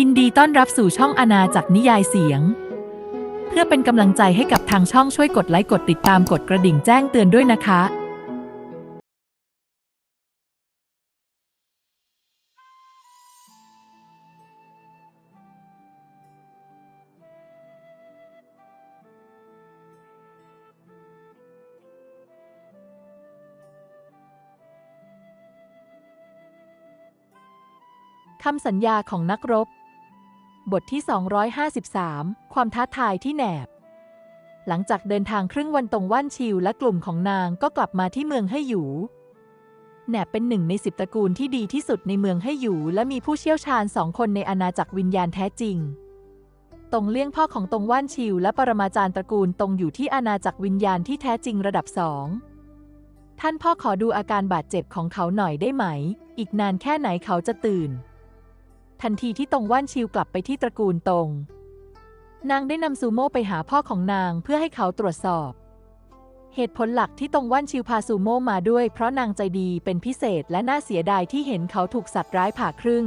ยินดีต้อนรับสู่ช่องอาณาจักรนิยายเสียง เพื่อเป็นกำลังใจให้กับทางช่องช่วยกดไลค์กดติดตามกดกระดิ่งแจ้งเตือนด้วยนะคะ คำสัญญาของนักรบ บทที่ 253 ความท้าทายที่แหนบ หลังจากเดินทางครึ่งวันตรงว่านชิวและกลุ่มของนางก็กลับมาที่เมืองให้หยูแหนบเป็นหนึ่งในสิบตระกูลที่ดีที่สุดในเมืองให้หยูและมีผู้เชี่ยวชาญสองคนในอาณาจักรวิญญาณแท้จริง ตรงเลี่ยงพ่อของตรงว่านชิวและปรมาจารย์ตระกูลตรงอยู่ที่อาณาจักรวิญญาณที่แท้จริงระดับสอง ท่านพ่อขอดูอาการบาดเจ็บของเขาหน่อยได้ไหม อีกนานแค่ไหนเขาจะตื่น ทันทีที่ตรงว่านชิวกลับไปที่ตระกูลตรงนางได้นำซูโม่ไปหาพ่อของนางเพื่อให้เขาตรวจสอบ เหตุผลหลักที่ตรงว่านชิวพาซูโม่มาด้วย เพราะนางใจดีเป็นพิเศษและน่าเสียดายที่เห็นเขาถูกสัตว์ร้ายผ่าครึ่ง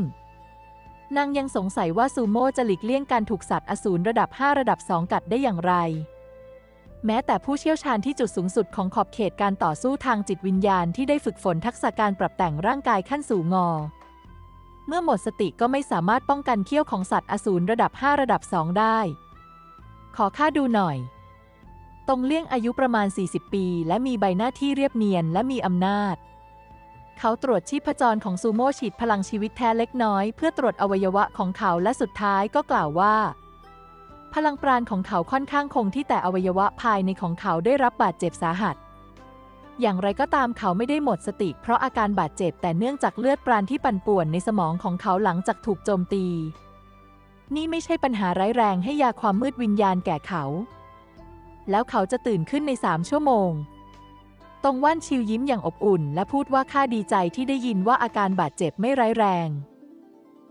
นางยังสงสัยว่าซูโม่จะหลีกเลี่ยงการถูกสัตว์อสูรระดับ 5 ระดับ 2 กัดได้อย่างไรแม้แต่ผู้เชี่ยวชาญที่จุดสูงสุดของขอบเขตการต่อสู้ทางจิตวิญญาณที่ได้ฝึกฝนทักษะการปรับแต่งร่างกายขั้นสูงงอ เมื่อหมดสติก็ไม่สามารถป้องกันเขี้ยวของสัตว์อสูรระดับ 5 ระดับ 2 ได้ ขอค่าดูหน่อย ตรงเลี่ยงอายุประมาณ 40 ปี และมีใบหน้าที่เรียบเนียนและมีอำนาจ เขาตรวจชีพจรของซูโม่ฉีดพลังชีวิตแท้เล็กน้อย เพื่อตรวจอวัยวะของเขาและสุดท้ายก็กล่าวว่า พลังปราณของเขาค่อนข้างคงที่แต่อวัยวะภายในของเขาได้รับบาดเจ็บสาหัส อย่างไรก็ตามเขาไม่ได้หมดสติ เพราะอาการบาดเจ็บแต่เนื่องจากเลือดปราณที่ปั่นป่วนในสมองของเขาหลังจากถูกโจมตี นี่ไม่ใช่ปัญหาร้ายแรงให้ยาความมืดวิญญาณแก่เขา แล้วเขาจะตื่นขึ้นในสามชั่วโมงตรงว่านชิวยิ้มอย่างอบอุ่น และพูดว่าข้าดีใจที่ได้ยินว่าอาการบาดเจ็บไม่ร้ายแรง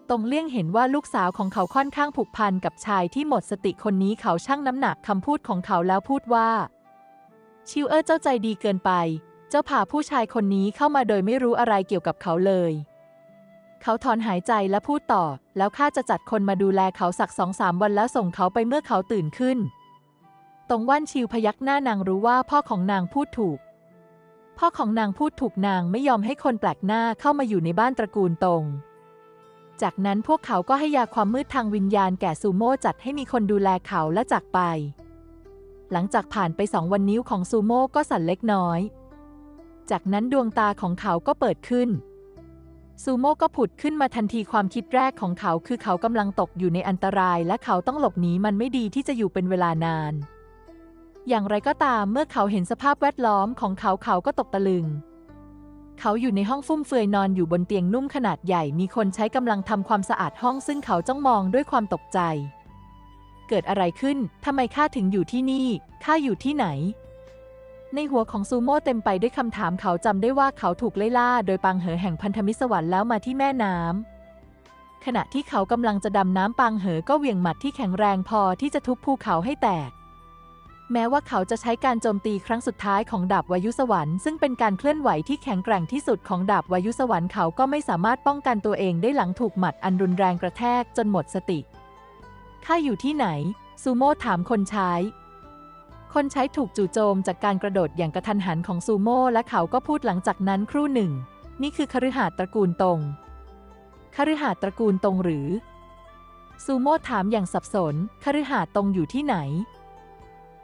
ตรงเลี่ยงเห็นว่าลูกสาวของเขาค่อนข้างผูกพันกับชายที่หมดสติคนนี้เขาชั่งน้ำหนักคำพูดของเขาแล้วพูดว่า ชิวเออร์เจ้าใจดีเกินไป เจ้าพาผู้ชายคนนี้เข้ามาโดยไม่รู้อะไรเกี่ยวกับเขาเลย เขาถอนหายใจและพูดต่อ แล้วข้าจะจัดคนมาดูแลเขาสักสองสามวันแล้วส่งเขาไปเมื่อเขาตื่นขึ้น ตรงว่านชิวพยักหน้านางรู้ว่าพ่อของนางพูดถูก พ่อของนางพูดถูกนางไม่ยอมให้คนแปลกหน้าเข้ามาอยู่ในบ้านตระกูลตรงจากนั้นพวกเขาก็ให้ยาความมืดทางวิญญาณแก่ซูโม่จัดให้มีคนดูแลเขาและจากไป หลังจากผ่านไปสองวันนิ้วของซูโม่ก็สั่นเล็กน้อย จากนั้นดวงตาของเขาก็เปิดขึ้น ซูโม่ก็ผุดขึ้นมาทันทีความคิดแรกของเขาคือเขากำลังตกอยู่ในอันตรายและเขาต้องหลบหนีมันไม่ดีที่จะอยู่เป็นเวลานาน อย่างไรก็ตามเมื่อเขาเห็นสภาพแวดล้อมของเขาเขาก็ตกตะลึงเขาอยู่ในห้องฟุ่มเฟือยนอนอยู่บนเตียงนุ่มขนาดใหญ่ มีคนใช้กำลังทำความสะอาดห้องซึ่งเขาจ้องมองด้วยความตกใจ เกิดอะไรขึ้น ทำไมข้าถึงอยู่ที่นี่ ข้าอยู่ที่ไหน ในหัวของซูโม่เต็มไปด้วยคำถามเขาจำได้ว่าเขาถูกไล่ล่า โดยปังเหอแห่งพันธมิตรสวรรค์แล้วมาที่แม่น้ำ ขณะที่เขากำลังจะดำน้ำปังเหอก็เหวี่ยงหมัดที่แข็งแรงพอที่จะทุบภูเขาให้แตก แม้ว่าเขาจะใช้การโจมตีครั้งสุดท้ายของดาบวายุสวรรค์ซึ่งเป็นการเคลื่อนไหวที่แข็งแกร่งที่สุดของดาบวายุสวรรค์เขาก็ไม่สามารถป้องกันตัวเองได้หลังถูกหมัดอันรุนแรงกระแทกจนหมดสติ ข้าอยู่ที่ไหน ซูโม่ถามคนใช้ คนใช้ถูกจู่โจมจากการกระโดดอย่างกระทันหันของซูโม่และเขาก็พูดหลังจากนั้นครู่หนึ่ง นี่คือคฤหาสน์ตระกูลตรงคฤหาสน์ตระกูลตรงหรือ ซูโม่ถามอย่างสับสนคฤหาสน์ตรงอยู่ที่ไหน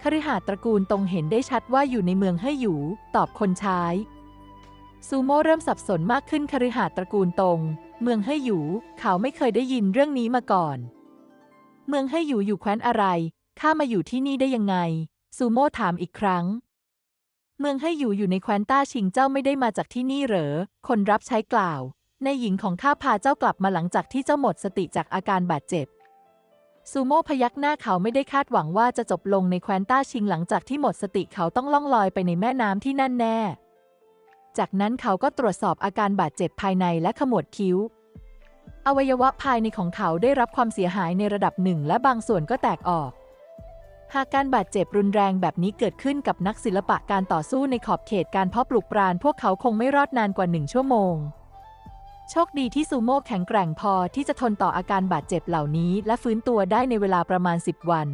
คฤหาสน์ตระกูลตรงเห็นได้ชัดว่าอยู่ในเมืองเฮ่ยหยูตอบคนใช้ซูโม่เริ่มสับสนมากขึ้นคฤหาสน์ตระกูลตรง เมืองเฮ่ยหยูเขาไม่เคยได้ยินเรื่องนี้มาก่อน เมืองเฮ่ยหยูอยู่แคว้นอะไร ข้ามาอยู่ที่นี่ได้ยังไง ซูโม่ถามอีกครั้ง เมืองให้อยู่อยู่ในแคว้นต้าชิงเจ้าไม่ได้มาจากที่นี่เหรอ คนรับใช้กล่าว ในหญิงของข้าพาเจ้ากลับมาหลังจากที่เจ้าหมดสติจากอาการบาดเจ็บ ซูโม่พยักหน้าเขาไม่ได้คาดหวังว่าจะจบลงในแคว้นต้าชิงหลังจากที่หมดสติเขาต้องล่องลอยไปในแม่น้ำที่นั่นแน่ จากนั้นเขาก็ตรวจสอบอาการบาดเจ็บภายในและขมวดคิ้ว อวัยวะภายในของเขาได้รับความเสียหายในระดับหนึ่งและบางส่วนก็แตกออก หากการบาดเจ็บรุนแรงแบบนี้เกิดขึ้นกับนักศิลปะการต่อสู้ในขอบเขตการเพาะปลูกปราณพวกเขาคงไม่รอดนานกว่าหนึ่งชั่วโมง โชคดีที่ซูโม่แข็งแกร่งพอที่จะทนต่ออาการบาดเจ็บเหล่านี้ และฟื้นตัวได้ในเวลาประมาณ 10 วัน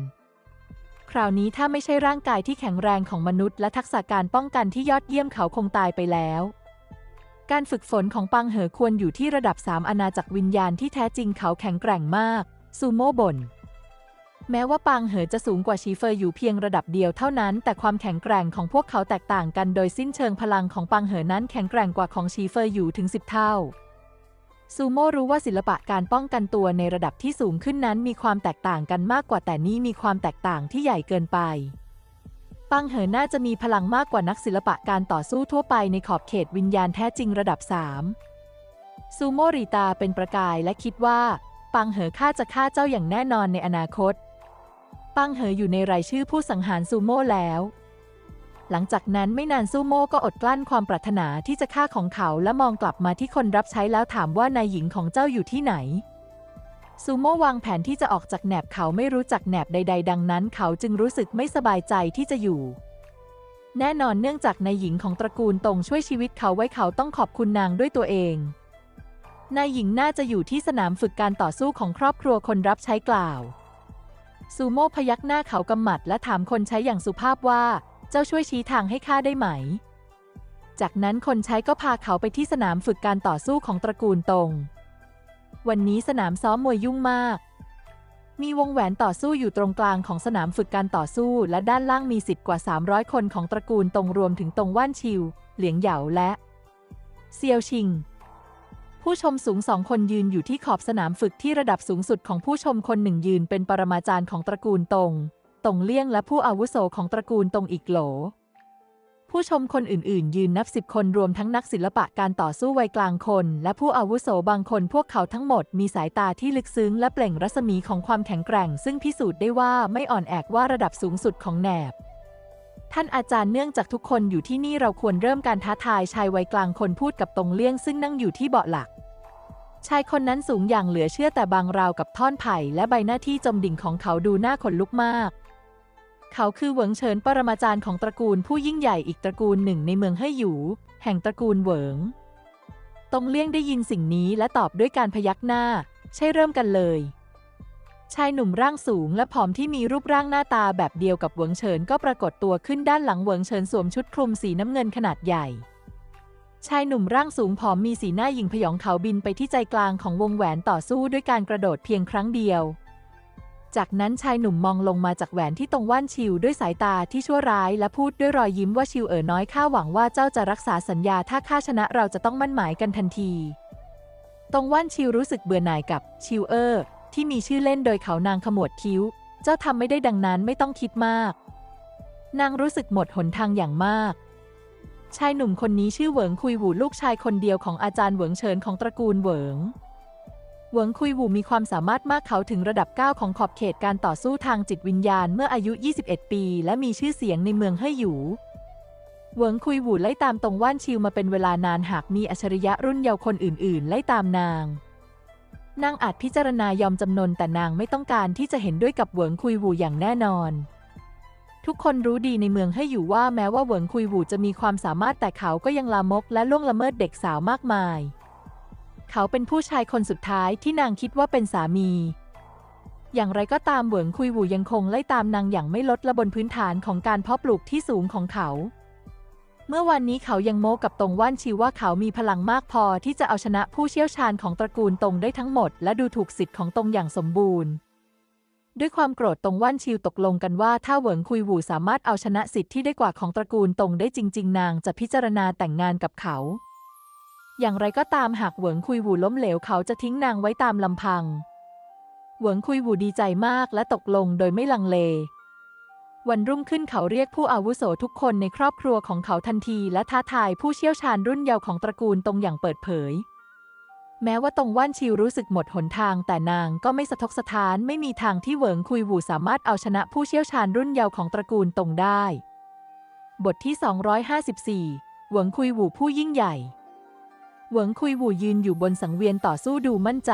คราวนี้ถ้าไม่ใช่ร่างกายที่แข็งแรงของมนุษย์ และทักษะการป้องกันที่ยอดเยี่ยมเขาคงตายไปแล้ว การฝึกฝนของปังเหอควรอยู่ที่ระดับ 3 อาณาจักรวิญญาณที่แท้จริงเขาแข็งแกร่งมาก ซูโม่บ่นแม้ว่าปางเหอจะสูงกว่าชีเฟอร์อยู่เพียงระดับเดียวเท่านั้น แต่ความแข็งแกร่งของพวกเขาแตกต่างกันโดยสิ้นเชิงพลังของปางเหอนั้นแข็งแกร่งกว่าของชีเฟอร์อยู่ถึง 10 เท่า ซูโม่รู้ว่าศิลปะการป้องกันตัวในระดับที่สูงขึ้นนั้นมีความแตกต่างกันมากกว่าแต่นี้มีความแตกต่างที่ใหญ่เกินไป ปังเหอน่าจะมีพลังมากกว่านักศิลปะการต่อสู้ทั่วไปในขอบเขตวิญญาณแท้จริงระดับ 3 ซูโมรีตาเป็นประกายและคิดว่า ปังเหอข้าจะฆ่าเจ้าอย่างแน่นอนในอนาคต ปังเหออยู่ในรายชื่อผู้สังหารซูโม่แล้ว หลังจากนั้นไม่นานซูโม่ก็อดกลั้นความปรารถนาที่จะฆ่าของเขาและมองกลับมาที่คนรับใช้แล้วถามว่านายหญิงของเจ้าอยู่ที่ไหน ซูโม่วางแผนที่จะออกจากแหนบเขาไม่รู้จักแหนบใด ๆ ดังนั้น เขาจึงรู้สึกไม่สบายใจที่จะอยู่ แน่นอนเนื่องจากนายหญิงของตระกูลตงช่วยชีวิตเขาไว้เขาต้องขอบคุณนางด้วยตัวเองนายหญิงน่าจะอยู่ที่สนามฝึกการต่อสู้ของครอบครัวคนรับใช้กล่าวซูโม่พยักหน้าเขากำหมัดและถามคนใช้อย่างสุภาพว่า เจ้าช่วยชี้ทางให้ข้าได้ไหม จากนั้นคนใช้ก็พาเขาไปที่สนามฝึกการต่อสู้ของตระกูลตง วันนี้สนามซ้อมมวยยุ่งมาก มีวงแหวนต่อสู้อยู่ตรงกลางของสนามฝึกการต่อสู้ และด้านล่างมีสิทธิ์กว่า 300 คนของตระกูลตรงรวมถึงตรงว่านชิว เหลียงเหยาและเซียวชิง ผู้ชมสูงสองคนยืนอยู่ที่ขอบสนามฝึกที่ระดับสูงสุดของผู้ชมคนหนึ่งยืนเป็นปรมาจารย์ของตระกูลตรงตงเลี่ยงและผู้อาวุโสของตระกูลตรงอีกโหล ผู้ชมคนอื่นๆ ยืนนับสิบคนรวมทั้งนักศิลปะการต่อสู้วัยกลางคน และผู้อาวุโสบางคนพวกเขาทั้งหมดมีสายตาที่ลึกซึ้งและเปล่งรัศมีของความแข็งแกร่ง ซึ่งพิสูจน์ได้ว่าไม่อ่อนแอกว่าระดับสูงสุดของแหนบท่านอาจารย์เนื่องจากทุกคนอยู่ที่นี่เราควรเริ่มการท้าทายชายวัยกลางคนพูดกับตรงเลี่ยงซึ่งนั่งอยู่ที่เบาะหลัก ชายคนนั้นสูงอย่างเหลือเชื่อแต่บางราวกับท่อนไผ่และใบหน้าที่จมดิ่งของเขาดูน่าขนลุกมาก เขาคือเหวิงเฉินปรมาจารย์ของตระกูลผู้ยิ่งใหญ่อีกตระกูลหนึ่งในเมืองเฮ่ยหยู แห่งตระกูลเหวิงตงเลี่ยงได้ยินสิ่งนี้และตอบด้วยการพยักหน้า ใช่เริ่มกันเลย ชายหนุ่มร่างสูงและผอมที่มีรูปร่างหน้าตาแบบเดียวกับเหวิงเฉินก็ปรากฏตัวขึ้นด้านหลังเหวิงเฉินสวมชุดคลุมสีน้ำเงินขนาดใหญ่ ชายหนุ่มร่างสูงผอมมีสีหน้าหยิ่งพยองเขาบินไปที่ใจกลางของวงแหวนต่อสู้ด้วยการกระโดดเพียงครั้งเดียว จากนั้นชายหนุ่มมองลงมาจากแหวนที่ตรงว่านชิวด้วยสายตาที่ชั่วร้ายและพูดด้วยรอยยิ้มว่าชิวเอ๋อน้อยข้าหวังว่าเจ้าจะรักษาสัญญาถ้าข้าชนะเราจะต้องมั่นหมายกันทันที ตรงว่านชิวรู้สึกเบื่อหน่ายกับชิวเออร์ที่มีชื่อเล่นโดยเขานางขมวดคิ้ว เจ้าทำไม่ได้ดังนั้นไม่ต้องคิดมาก นางรู้สึกหมดหนทางอย่างมาก ชายหนุ่มคนนี้ชื่อเหวิงคุยหูลูกชายคนเดียวของอาจารย์เหวิงเฉินของตระกูลเหวิง หวิงคุยวูมีความสามารถมากเขาถึงระดับ 9 ของขอบเขตการต่อสู้ทางจิตวิญญาณเมื่ออายุ 21 ปี และมีชื่อเสียงในเมืองเฮ่ยหยูหวิงคุยวูไล่ตามตรงว่านชิวมาเป็นเวลานานหากมีอัจฉริยะรุ่นเยาว์คนอื่น ๆ ไล่ตามนาง นางอาจพิจารณายอมจำนนแต่นางไม่ต้องการที่จะเห็นด้วยกับเหวิงคุยวูอย่างแน่นอน ทุกคนรู้ดีในเมืองให้อยู่ว่าแม้ว่าเหวิงคุยวูจะมีความสามารถแต่เขาก็ยังลามกและล่วงละเมิดเด็กสาวมากมาย เขาเป็นผู้ชายคนสุดท้ายที่นางคิดว่าเป็นสามี อย่างไรก็ตามเหวิงคุยหวูยังคงไล่ตามนางอย่างไม่ลดละบนพื้นฐานของการเพาะปลูกที่สูงของเขา เมื่อวันนี้เขายังโม้กับตงว่านชิวว่าเขามีพลังมากพอที่จะเอาชนะผู้เชี่ยวชาญของตระกูลตงได้ทั้งหมด และดูถูกสิทธิ์ของตงอย่างสมบูรณ์ด้วยความโกรธตรงว่านชิวตกลงกันว่าถ้าเหวิงคุยหวูสามารถเอาชนะสิทธิ์ที่ได้กว่าของตระกูลตรงได้จริง ๆ นางจะพิจารณาแต่งงานกับเขา อย่างไรก็ตามหากเหวิงคุยหวูล้มเหลวเขาจะทิ้งนางไว้ตามลำพัง เหวิงคุยหวูดีใจมากและตกลงโดยไม่ลังเล วันรุ่งขึ้นเขาเรียกผู้อาวุโสทุกคนในครอบครัวของเขาทันที และท้าทายผู้เชี่ยวชาญรุ่นเยาว์ของตระกูลตรงอย่างเปิดเผย แม้ว่าตรงว่านชิวรู้สึกหมดหนทาง แต่นางก็ไม่สะทกสะท้านไม่มีทางที่เหวิงคุยหวูสามารถเอาชนะผู้เชี่ยวชาญรุ่นเยาว์ของตระกูลตรงได้ บทที่ 254 เหวิงคุยหวูผู้ยิ่งใหญ่ หวิงคุยหวูยืนอยู่บนสังเวียนต่อสู้ดูมั่นใจ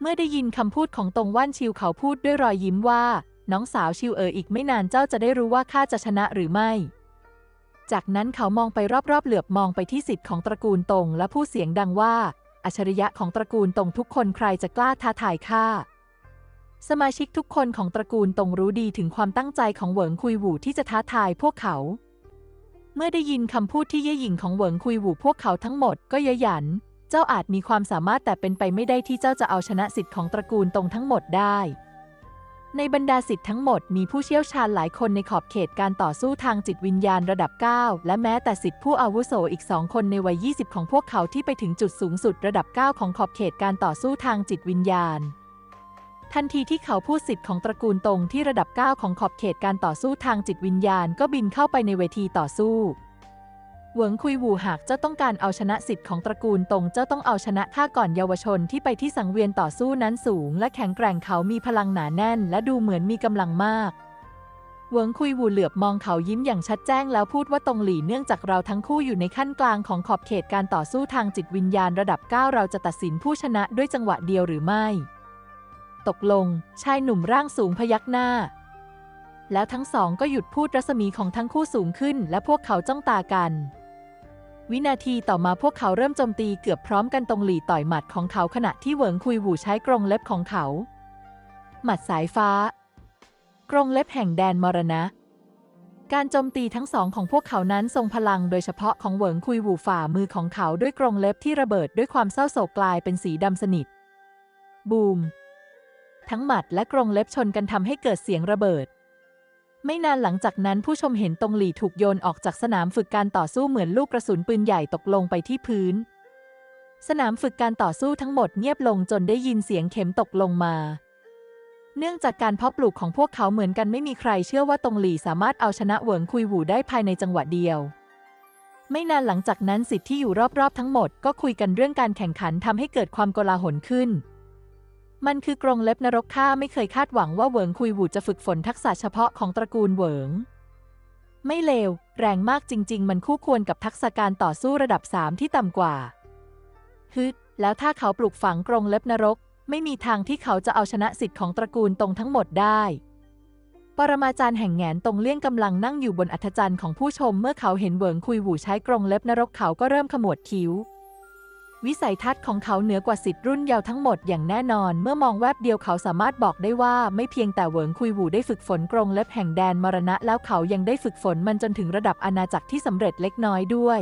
เมื่อได้ยินคำพูดของตงว่านชิวเขาพูดด้วยรอยยิ้มว่า น้องสาวชิวเอ๋ออีกไม่นานเจ้าจะได้รู้ว่าข้าจะชนะหรือไม่ จากนั้นเขามองไปรอบๆ เหลือบมองไปที่สิทธิ์ของตระกูลตงและพูดเสียงดังว่า อัจฉริยะของตระกูลตงทุกคนใครจะกล้าท้าทายข้าสมาชิกทุกคนของตระกูลตงรู้ดีถึงความตั้งใจของเหวิงคุยหวูที่จะท้าทายพวกเขา เมื่อได้ยินคำพูดที่เย่หยิ่งของเหวิงคุยหวูพวกเขาทั้งหมดก็เย้ยหยัน เจ้าอาจมีความสามารถแต่เป็นไปไม่ได้ที่เจ้าจะเอาชนะสิทธิ์ของตระกูลตรงทั้งหมดได้ ในบรรดาสิทธิ์ทั้งหมดมีผู้เชี่ยวชาญหลายคนในขอบเขตการต่อสู้ทางจิตวิญญาณระดับ 9 และแม้แต่สิทธิ์ผู้อาวุโสอีกสองคนในวัย 20 ของพวกเขาที่ไปถึงจุดสูงสุดระดับ 9 ของขอบเขตการต่อสู้ทางจิตวิญญาณ ทันทีที่เขาพูดสิทธิ์ของตระกูลตรงที่ระดับ 9 ของขอบเขตการต่อสู้ทางจิตวิญญาณก็บินเข้าไปในเวทีต่อสู้เหวิงคุยหูหากเจ้าต้องการเอาชนะสิทธิ์ของตระกูลตรงเจ้าต้องเอาชนะข้าก่อนเยาวชนที่ไปที่สังเวียนต่อสู้นั้นสูง และแข็งแกร่งเขามีพลังหนาแน่น และดูเหมือนมีกำลังมากเหวิงคุยหูเหลือบมองเขายิ้มอย่างชัดแจ้งแล้วพูดว่าตรงหลี่เนื่องจากเราทั้งคู่อยู่ในขั้นกลางของขอบเขตการต่อสู้ทางจิตวิญญาณระดับ 9 เราจะตัดสินผู้ชนะด้วยจังหวะเดียวหรือไม่ ตกลง ชายหนุ่มร่างสูงพยักหน้า แล้วทั้งสองก็หยุดพูดรัศมีของทั้งคู่สูงขึ้น และพวกเขาจ้องตากัน วินาทีต่อมาพวกเขาเริ่มโจมตีเกือบพร้อมกันตรงหลี่ต่อยหมัดของเขาขณะที่เหวิงคุยหูใช้กรงเล็บของเขา หมัดสายฟ้า กรงเล็บแห่งแดนมรณะการโจมตีทั้งสองของพวกเขานั้นทรงพลังโดยเฉพาะของเหวิงคุยหูฝ่ามือของเขาด้วยกรงเล็บที่ระเบิดด้วยความเศร้าโศกกลายเป็นสีดำสนิท บูม ทั้งหมัดและกรงเล็บชนกันทำให้เกิดเสียงระเบิด ไม่นานหลังจากนั้นผู้ชมเห็นตรงหลี่ถูกโยนออกจากสนามฝึกการต่อสู้เหมือนลูกกระสุนปืนใหญ่ตกลงไปที่พื้น สนามฝึกการต่อสู้ทั้งหมดเงียบลงจนได้ยินเสียงเข็มตกลงมา เนื่องจากการเพาะปลูกของพวกเขาเหมือนกันไม่มีใครเชื่อว่าตรงหลี่สามารถเอาชนะเหวิงคุยหูได้ภายในจังหวะเดียวไม่นานหลังจากนั้นสิทธิ์ที่อยู่รอบๆ ทั้งหมดก็คุยกันเรื่องการแข่งขันทำให้เกิดความโกลาหลขึ้น มันคือกรงเล็บนรกข้าไม่เคยคาดหวังว่าเหวิงคุยหูจะฝึกฝนทักษะเฉพาะของตระกูลเหวิง ไม่เลว แรงมากจริง ๆ มันคู่ควรกับทักษะการต่อสู้ระดับสามที่ต่ำกว่าฮึแล้วถ้าเขาปลูกฝังกรงเล็บนรก ไม่มีทางที่เขาจะเอาชนะสิทธิ์ของตระกูลตรงทั้งหมดได้ ปรมาจารย์แห่งแงนตรงเลี่ยงกำลังนั่งอยู่บนอัธจันทร์ของผู้ชมเมื่อเขาเห็นเหวิงคุยหูใช้กรงเล็บนรกเขาก็เริ่มขมวดคิ้ว วิสัยทัศน์ของเขาเหนือกว่าสิทธิ์รุ่นเยาว์ทั้งหมดอย่างแน่นอน เมื่อมองแวบเดียวเขาสามารถบอกได้ว่าไม่เพียงแต่เหวิงคุยหูได้ฝึกฝนกรงเล็บแห่งแดนมรณะแล้วเขายังได้ฝึกฝนมันจนถึงระดับอาณาจักรที่สำเร็จเล็กน้อยด้วย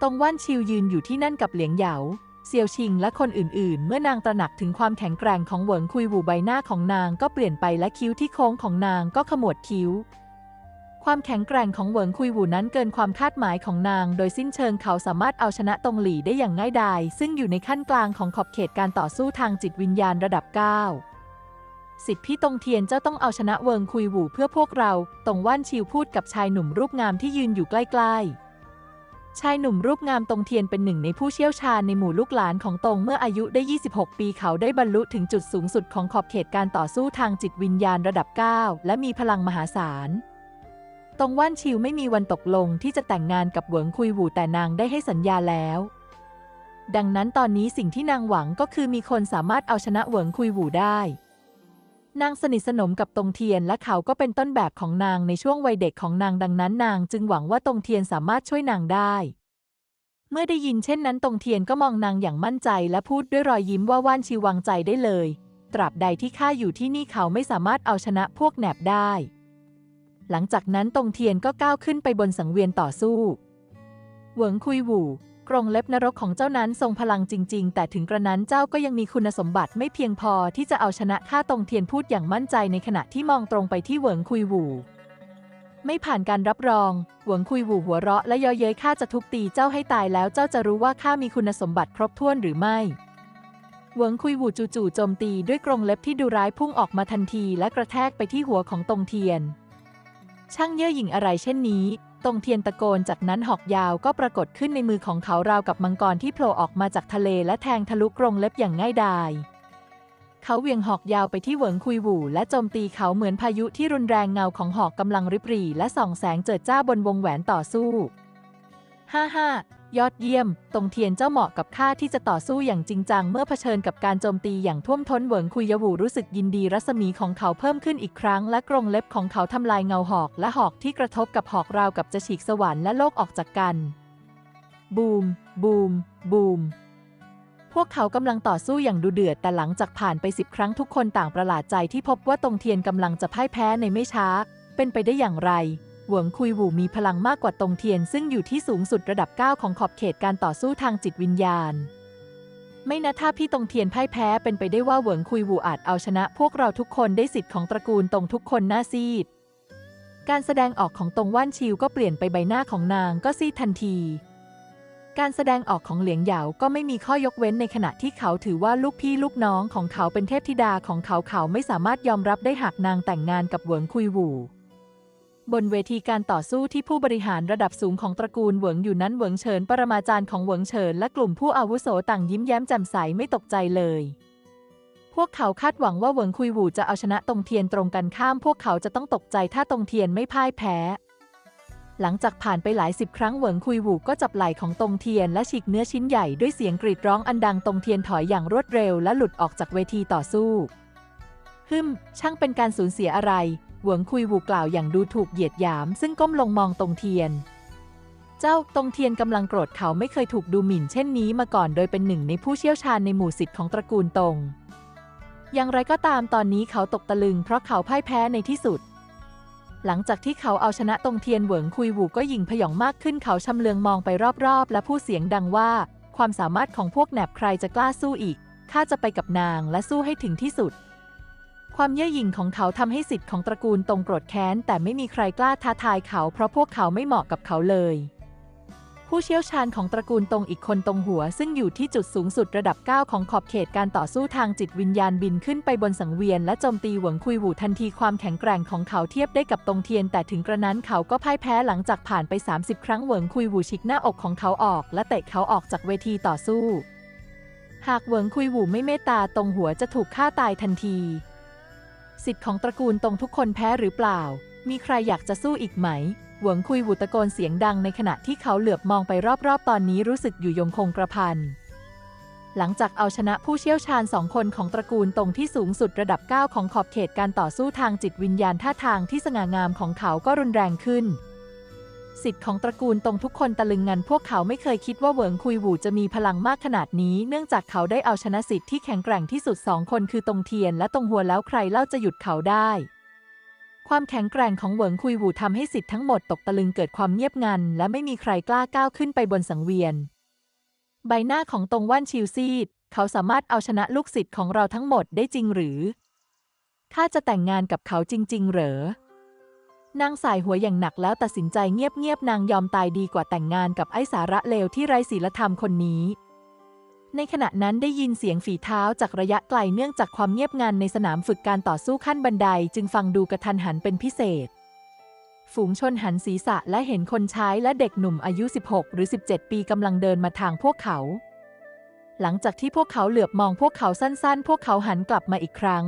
ตรงว่านชิวยืนอยู่ที่นั่นกับเหลียงเหยาเซียวชิงและคนอื่นๆ เมื่อนางตระหนักถึงความแข็งแกร่งของเหวิงคุยหูใบหน้าของนางก็เปลี่ยนไปและคิ้วที่โค้งของนางก็ขมวดคิ้ว ความแข็งแกร่งของเหวิงคุยหูนั้นเกินความคาดหมายของนาง โดยสิ้นเชิงเขาสามารถเอาชนะตงหลี่ได้อย่างง่ายดาย ซึ่งอยู่ในขั้นกลางของขอบเขตการต่อสู้ทางจิตวิญญาณระดับ 9 สิทธิพี่ตงเทียนเจ้าต้องเอาชนะเวิงคุยหูเพื่อพวกเรา ตงว่านชิวพูดกับชายหนุ่มรูปงามที่ยืนอยู่ใกล้ๆชายหนุ่มรูปงามตงเทียนเป็นหนึ่งในผู้เชี่ยวชาญในหมู่ลูกหลานของตงเมื่ออายุได้ 26 ปีเขาได้บรรลุถึงจุดสูงสุดของขอบเขตการต่อสู้ทางจิตวิญญาณระดับ 9 และมีพลังมหาศาล ตงว่านชิวไม่มีวันตกลงที่จะแต่งงานกับเหวิงคุยหูแต่นางได้ให้สัญญาแล้ว ดังนั้นตอนนี้สิ่งที่นางหวังก็คือมีคนสามารถเอาชนะเหวิงคุยหูได้ นางสนิทสนมกับตงเทียนและเขาก็เป็นต้นแบบของนางในช่วงวัยเด็กของนางดังนั้นนางจึงหวังว่าตงเทียนสามารถช่วยนางได้ เมื่อได้ยินเช่นนั้นตงเทียนก็มองนางอย่างมั่นใจและพูดด้วยรอยยิ้มว่าว่านชิววางใจได้เลย ตราบใดที่ข้าอยู่ที่นี่เขาไม่สามารถเอาชนะพวกแหนบได้ หลังจากนั้นตงเทียนก็ก้าวขึ้นไปบนสังเวียนต่อสู้ เหวิงคุยหู่กรงเล็บนรกของเจ้านั้นทรงพลังจริง ๆ แต่ถึงกระนั้นเจ้าก็ยังมีคุณสมบัติไม่เพียงพอที่จะเอาชนะข้าตงเทียนพูดอย่างมั่นใจในขณะที่มองตรงไปที่เหวิงคุยหู่ ไม่ผ่านการรับรองเหวิงคุยหู่หัวเราะและยาะเย้ยข้าจะทุบตีเจ้าให้ตายแล้วเจ้าจะรู้ว่าข้ามีคุณสมบัติครบถ้วนหรือไม่เหวิงคุยหูจู่ๆโจมตีด้วยกรงเล็บที่ดูร้ายพุ่งออกมาทันทีและกระแทกไปที่หัวของตงเทียน ช่างเย่อหยิ่งอะไรเช่นนี้ตงเทียนตะโกนจากนั้นหอกยาวก็ปรากฏขึ้นในมือของเขาราวกับมังกรที่โผล่ออกมาจากทะเลและแทงทะลุกรงเล็บอย่างง่ายดาย เขาเวียงหอกยาวไปที่เหวิงคุยหูและโจมตีเขาเหมือนพายุที่รุนแรงเงาของหอกกำลังริบหรี่และส่องแสงเจิดจ้าบนวงแหวนต่อสู้ ฮ่าฮ่า ยอดเยี่ยม ตรงเทียนเจ้าเหมาะกับข้าที่จะต่อสู้อย่างจริงจัง เมื่อเผชิญกับการโจมตีอย่างท่วมท้นเหวิงคุยยวูรู้สึกยินดีรัศมีของเขาเพิ่มขึ้นอีกครั้ง และกรงเล็บของเขาทำลายเงาหอก และหอกที่กระทบกับหอกราวกับจะฉีกสวรรค์และโลกออกจากกัน บูม บูม บูมพวกเขากำลังต่อสู้อย่างดุเดือด แต่หลังจากผ่านไปสิบครั้งทุกคนต่างประหลาดใจที่พบว่าตรงเทียนกำลังจะพ่ายแพ้ในไม่ช้า เป็นไปได้อย่างไร หวงคุยหวูมีพลังมากกว่าตรงเทียน ซึ่งอยู่ที่สูงสุดระดับ 9 ของขอบเขตการต่อสู้ทางจิตวิญญาณ ไม่นะถ้าพี่ตรงเทียนพ่ายแพ้เป็นไปได้ว่าเหวิงคุยหวูอาจเอาชนะ พวกเราทุกคนได้สิทธิ์ของตระกูลตรงทุกคนหน้าซีด การแสดงออกของตรงว่านชิวก็เปลี่ยนไปใบหน้าของนางก็ซีดทันที การแสดงออกของเหลียงเหยาก็ไม่มีข้อยกเว้นในขณะที่เขาถือว่าลูกพี่ลูกน้องของเขาเป็นเทพธิดาของเขาเขาไม่สามารถยอมรับได้หากนางแต่งงานกับเหวิงคุยหวู บนเวทีการต่อสู้ที่ผู้บริหารระดับสูงของตระกูลเหวิงอยู่นั้นเหวิงเฉินปรมาจารย์ของเหวิงเฉินและกลุ่มผู้อาวุโสต่างยิ้มแย้มแจ่มใสไม่ตกใจเลย พวกเขาคาดหวังว่าเหวิงคุยหูจะเอาชนะตงเทียนตรงกันข้าม พวกเขาจะต้องตกใจถ้าตงเทียนไม่พ่ายแพ้ หลังจากผ่านไปหลายสิบครั้งเหวิงคุยหูก็จับไหล่ของตงเทียนและฉีกเนื้อชิ้นใหญ่ด้วยเสียงกรีดร้องอันดังตงเทียนถอยอย่างรวดเร็วและหลุดออกจากเวทีต่อสู้ฮึมช่างเป็นการสูญเสียอะไร หวงคุยหูกล่าวอย่างดูถูกเหยียดหยาม ซึ่งก้มลงมองตรงเทียน เจ้าตรงเทียนกำลังโกรธเขาไม่เคยถูกดูหมิ่นเช่นนี้มาก่อนโดยเป็นหนึ่งในผู้เชี่ยวชาญในหมู่สิทธิ์ของตระกูลตรง อย่างไรก็ตามตอนนี้เขาตกตะลึงเพราะเขาพ่ายแพ้ในที่สุด หลังจากที่เขาเอาชนะตรงเทียนเหวิงคุยหูก็ยิงพยองมากขึ้นเขาชำเลืองมองไปรอบๆ และพูดเสียงดังว่า ความสามารถของพวกแหนบใครจะกล้าสู้อีกข้าจะไปกับนางและสู้ให้ถึงที่สุด ความเย่อหยิ่งของเขาทำให้สิทธิ์ของตระกูลตรงโกรธแค้น แต่ไม่มีใครกล้าท้าทายเขา เพราะพวกเขาไม่เหมาะกับเขาเลย ผู้เชี่ยวชาญของตระกูลตรงอีกคนตรงหัว ซึ่งอยู่ที่จุดสูงสุดระดับ 9 ของขอบเขตการต่อสู้ทางจิตวิญญาณบินขึ้นไปบนสังเวียน และโจมตีหวงคุยหูทันทีความแข็งแกร่งของเขาเทียบได้กับตรงเทียน แต่ถึงกระนั้นเขาก็พ่ายแพ้หลังจากผ่านไป 30 ครั้งหวงคุยหูฉิกหน้าอกของเขาออก และเตะเขาออกจากเวทีต่อสู้ หากหวงคุยหูไม่เมตตาตรงหัวจะถูกฆ่าตายทันที สิทธิ์ของตระกูลตรงทุกคนแพ้หรือเปล่า มีใครอยากจะสู้อีกไหม หวงคุยหูตะโกนเสียงดังในขณะที่เขาเหลือบมองไปรอบๆ ตอนนี้รู้สึกอยู่ยงคงกระพัน หลังจากเอาชนะผู้เชี่ยวชาญสองคนของตระกูลตรงที่สูงสุดระดับ 9 ของขอบเขตการต่อสู้ทางจิตวิญญาณท่าทางที่สง่างามของเขาก็รุนแรงขึ้น สิทธิ์ของตระกูลตรงทุกคนตะลึงงันพวกเขาไม่เคยคิดว่าเหวิงคุยหวูจะมีพลังมากขนาดนี้ เนื่องจากเขาได้เอาชนะสิทธิ์ที่แข็งแกร่งที่สุดสองคนคือตรงเทียนและตรงหัวแล้วใครเล่าจะหยุดเขาได้ ความแข็งแกร่งของเหวิงคุยหวูทำให้สิทธิ์ทั้งหมดตกตะลึงเกิดความเงียบงัน และไม่มีใครกล้าก้าวขึ้นไปบนสังเวียน ใบหน้าของตรงว่านชิวซีด เขาสามารถเอาชนะลูกศิษย์ของเราทั้งหมดได้จริงหรือข้าจะแต่งงานกับเขาจริง ๆ เหรอ นางสายหัวอย่างหนักแล้วตัดสินใจเงียบๆนางยอมตายดีกว่าแต่งงานกับไอ้สาระเลวที่ไร้ศีลธรรมคนนี้ ในขณะนั้นได้ยินเสียงฝีเท้าจากระยะไกลเนื่องจากความเงียบงันในสนามฝึกการต่อสู้ขั้นบันไดจึงฟังดูกระทันหันเป็นพิเศษ ฝูงชนหันศีรษะและเห็นคนใช้และเด็กหนุ่มอายุ 16 หรือ 17 ปีกำลังเดินมาทางพวกเขา หลังจากที่พวกเขาเหลือบมองพวกเขาสั้นๆ พวกเขาหันกลับมาอีกครั้ง